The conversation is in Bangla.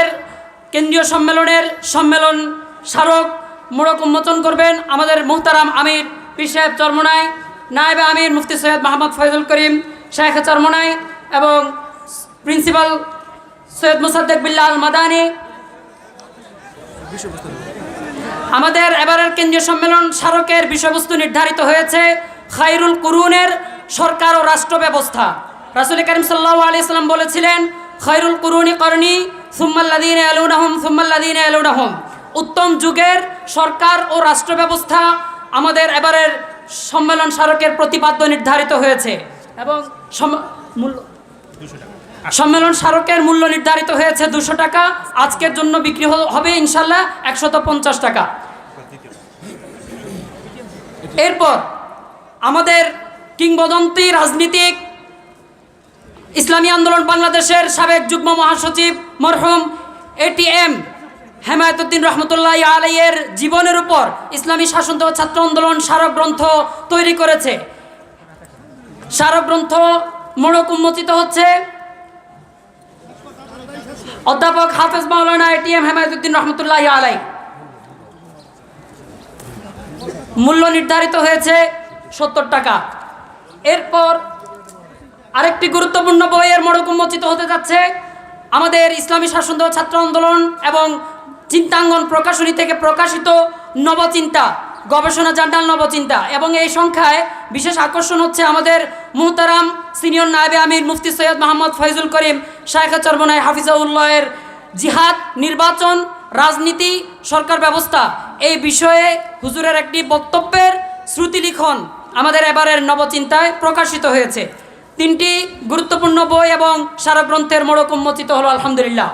এর কেন্দ্রীয় সম্মেলনের সম্মেলন স্মারক মোড়ক উন্মোচন করবেন আমাদের মুহতারাম আমির পি সাহেব চরমনাই, নায়েবে আমির মুফতি সৈয়দ মাহমদ ফয়জুল করিম, শেখ চরমনাই এবং প্রিন্সিপাল সৈয়দ মুসাদ্দেক বিল্লাহ আল মাদানি আমাদের এবারের কেন্দ্রীয় সম্মেলন স্মারকের বিষয়বস্তু নির্ধারিত হয়েছে খাইরুল কুরুনের সরকার ও রাষ্ট্র ব্যবস্থা। রাসুল করিম সাল্লাহ আলিয়াল্লাম বলেছিলেন খৈরুল কুরুনি করণী সুম্মাল্লাদিন সুম্মাল্লাদিন উত্তম যুগের সরকার ও রাষ্ট্র ব্যবস্থা আমাদের এবারের সম্মেলন স্মারকের প্রতিপাদ্য নির্ধারিত হয়েছে এবং মূল্য সম্মেলন স্মারকের মূল্য নির্ধারিত হয়েছে দুশো টাকা। আজকের জন্য বিক্রি হবে ইনশাল্লাহ একশত পঞ্চাশ টাকা। এরপর আমাদের কিংবদন্তি রাজনীতিক ইসলামী আন্দোলন বাংলাদেশের সাবেক যুগ্ম মহাসচিব মরহুম এটিএম হেমায়তুদ্দিন রহমতুল্লাহ আলাইয়ের জীবনের উপর ইসলামী শাসন ও ছাত্র আন্দোলন স্মারক গ্রন্থ তৈরি করেছে। স্মারক গ্রন্থ মোড়ক উন্মোচিত হচ্ছে অধ্যাপক হাফেজ মাওলানা এটিএম হেমায়তুদ্দিন রহমতুল্লাহ আলাই। মূল্য নির্ধারিত হয়েছে সত্তর টাকা। এরপর আরেকটি গুরুত্বপূর্ণ বইয়ের মোড়ক উন্মোচিত হতে যাচ্ছে। আমাদের ইসলামী শাসন ও ছাত্র আন্দোলন এবং চিন্তাঙ্গন প্রকাশনী থেকে প্রকাশিত নবচিন্তা, গবেষণা জার্নাল নবচিন্তা এবং এই সংখ্যায় বিশেষ আকর্ষণ হচ্ছে আমাদের মুহতারাম সিনিয়র নায়েবে আমির মুফতি সৈয়দ মোহাম্মদ ফয়জুল করিম, শায়েখা চরমনায় হাফিজাউল্লাহের জিহাদ, নির্বাচন, রাজনীতি, সরকার ব্যবস্থা এই বিষয়ে হুজুরের একটি বক্তব্যের শ্রুতিলিখন আমাদের এবারের নবচিন্তায় প্রকাশিত হয়েছে। তিনটি গুরুত্বপূর্ণ বই এবং সারা গ্রন্থের মোড়ক উন্মোচিত হলো আলহামদুলিল্লাহ।